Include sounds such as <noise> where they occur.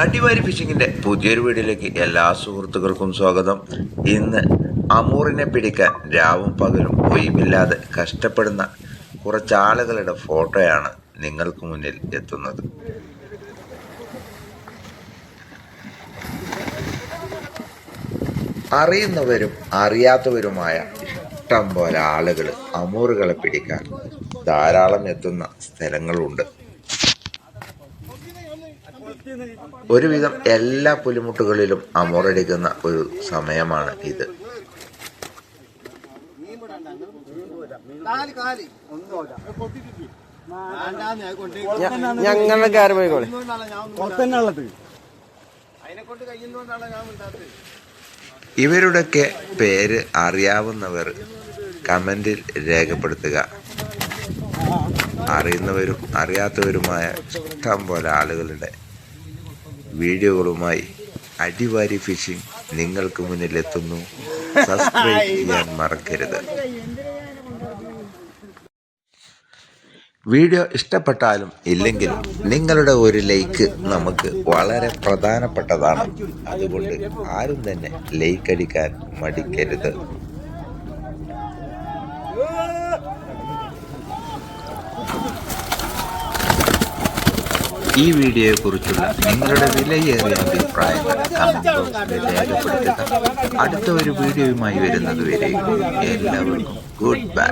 അടിവാരി ഫിഷിങ്ങിന്റെ പുതിയൊരു വീഡിയോയിലേക്ക് എല്ലാ സുഹൃത്തുക്കൾക്കും സ്വാഗതം. ഇന്ന് അമൂറിനെ പിടിക്കാൻ രാവും പകലും ഒഴിവില്ലാതെ കഷ്ടപ്പെടുന്ന കുറച്ചാളുകളുടെ ഫോട്ടോയാണ് നിങ്ങൾക്ക് മുന്നിൽ എത്തുന്നത്. അറിയുന്നവരും അറിയാത്തവരുമായ ഇഷ്ടം പോലെ ആളുകൾ അമൂറുകളെ പിടിക്കാൻ ധാരാളം എത്തുന്ന സ്ഥലങ്ങളുണ്ട്. ഒരുവിധം എല്ലാ പുലിമുട്ടുകളിലും അമോറടിക്കുന്ന ഒരു സമയമാണ് ഇത്. ഞങ്ങളുടെ കാര്യം പോയിക്കോളെ. ഇവരുടെയൊക്കെ പേര് അറിയാവുന്നവർ കമന്റിൽ രേഖപ്പെടുത്തുക. അറിയുന്നവരും അറിയാത്തവരുമായ ഇഷ്ടം പോലെ ആളുകളുടെ വീഡിയോകളുമായി അടിവാരി ഫിഷിംഗ് നിങ്ങൾക്ക് മുന്നിൽ എത്തുന്നു സബ്സ്ക്രൈബ് <laughs> ചെയ്യാൻ മറക്കരുത്. വീഡിയോ ഇഷ്ടപ്പെട്ടാലും ഇല്ലെങ്കിലും നിങ്ങളുടെ ഒരു ലൈക്ക് നമുക്ക് വളരെ പ്രധാനപ്പെട്ടതാണ്. അതുകൊണ്ട് ആരും തന്നെ ലൈക്ക് അടിക്കാൻ മടിക്കരുത്. ഈ വീഡിയോയെക്കുറിച്ചുള്ള നിങ്ങളുടെ വിലയേറിയ അഭിപ്രായങ്ങൾ കമന്റ് ബോക്സിൽ രേഖപ്പെടുത്തുക. അടുത്ത ഒരു വീഡിയോയുമായി വരുന്നത് വരെ എല്ലാവർക്കും ഗുഡ് ബൈ